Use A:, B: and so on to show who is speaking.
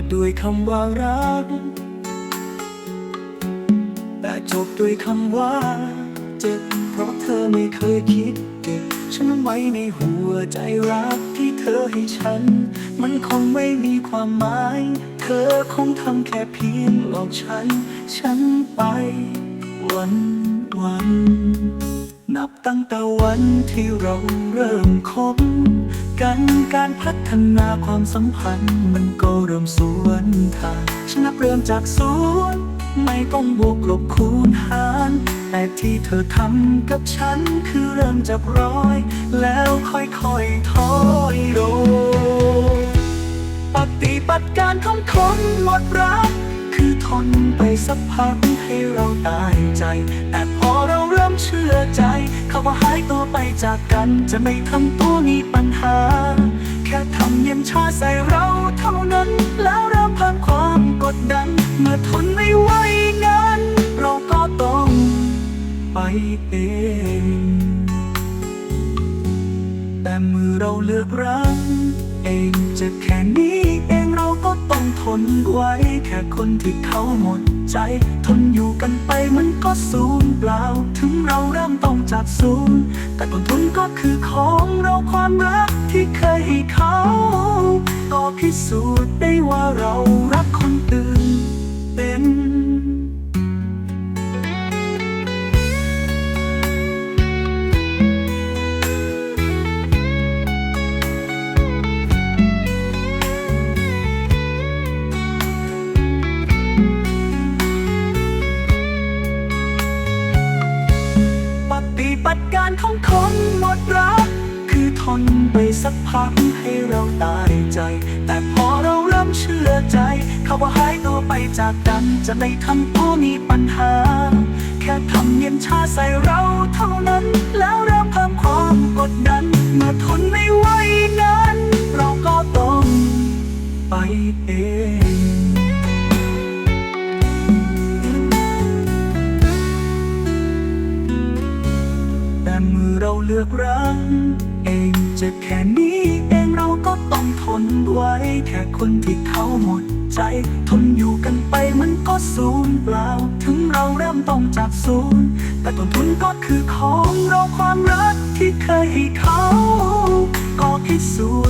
A: ดด้วยคำว่ารัก แต่จบด้วยคำว่า เจ็บ เพราะเธอไม่เคยคิดเก็บฉันไว้ในหัวใจรักที่เธอให้ฉัน มันคงไม่มีความหมาย เธอคงทำแค่เพียงหลอกฉัน ฉันไปวันวัน นับตั้งแต่วันที่เราเริ่มคบ กันการพัฒนาความสัมพันธ์ มันก็เริ่มสวนทางฉันนับเริ่มจากศูนย์ไม่ต้องบวกลบคูณหาร แต่ที่เธอทำกับฉันคือเริ่มจากร้อย แล้วค่อยๆถอยโดปฏิบัติการของคนหมดรัก คือทนไปสักพักให้เราตายใจแต่พ เขาว่าหายตัวไปจากกัน จะไม่ทำตัวมีปัญหา แค่ทำเย็นชาใส่เราเท่านั้น แล้วเริ่มเพิ่มความกดดัน เมื่อทนไม่ไหวงานเราก็ต้องไปเองแต่มือเราเลือกรักเองเจ็บแค่นี้เอง ทนไว้แค่คนที่เขาหมดใจ ทนอยู่กันไปมันก็สูญเปล่า ถึงเราเริ่มต้องจากศูนย์แต่ต้นทุนก็คือของเราความรักที่เคยให้เขา ก็พิสูจน์ได้ว่าเรารักคนอื่น การของคนหมดรัก คือทนไปสักพักให้เราตายใจ แต่พอเราเริ่มเชื่อใจ เขาว่าหายตัวไปจากกัน จะไม่ทำตัวมีปัญหา แค่ทำเย็นชาใส่เราเท่านั้น แล้วเริ่มเพิ่มความกดดัน เมื่อทนไม่ไหวนั้น เราก็ต้องไปเอง เราเลือกรักเองเจ็บแค่นี้เองเราก็ต้องทนไว้แค่คนที่เขาหมดใจ ทนอยู่กันไปมันก็สูญเปล่า ถึงเราเริ่มต้องจากศูนย์แต่ต้นทุนก็คือของเราความรักที่เคยให้เขาก็พิสูจน์ได้ว่าเรารักคน